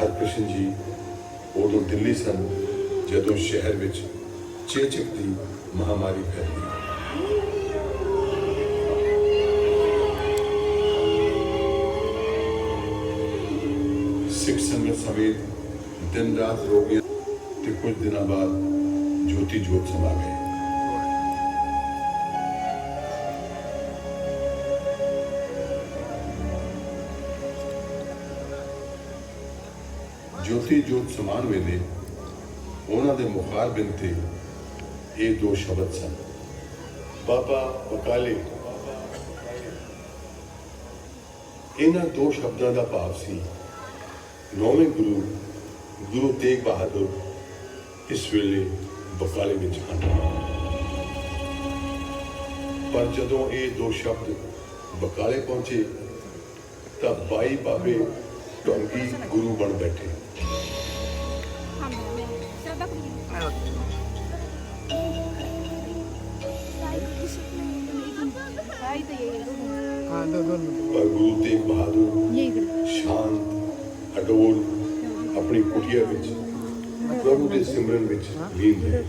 ਹਰਕ੍ਰਿਸ਼ਨ ਜੀ ਉਦੋਂ ਦਿੱਲੀ ਸਨ, ਜਦੋਂ ਸ਼ਹਿਰ ਵਿੱਚ ਚੇਚਕ ਦੀ ਮਹਾਮਾਰੀ ਫੈਲੀ। ਸਿੱਖ ਸੰਗਤ ਸਮੇਤ ਦਿਨ ਰਾਤ ਰੋਗੀਆਂ ਤੇ ਕੁਝ ਦਿਨਾਂ ਬਾਅਦ ਜੋਤੀ ਜੋਤ ਸਮਾ ਗਏ ਜੋਤੀ ਜੋਤ ਸਮਾਨ ਵੇਲੇ ਉਹਨਾਂ ਦੇ ਮੁਖਾਰ ਬਿੰਦ ਤੇ ਇਹ ਦੋ ਸ਼ਬਦ ਸਨ। ਬਾਬਾ ਬਕਾਲੇ। ਇਹਨਾਂ ਦੋ ਸ਼ਬਦਾਂ ਦਾ ਭਾਵ ਸੀ, ਨੌਵੇਂ ਗੁਰੂ ਗੁਰੂ ਤੇਗ ਬਹਾਦਰ, ਇਸ ਵੇਲੇ ਬਕਾਲੇ ਵਿੱਚ ਹਨ। ਪਰ ਜਦੋਂ ਇਹ ਦੋ ਸ਼ਬਦ ਬਕਾਲੇ ਪਹੁੰਚੇ, ਤਾਂ ਬਾਈ ਬਾਬੇ तो डोंकी गुरु बन बैठे बहादुर शांत अडोल अपनी कुटिया प्रभु मतलब के सिमरन लीन है।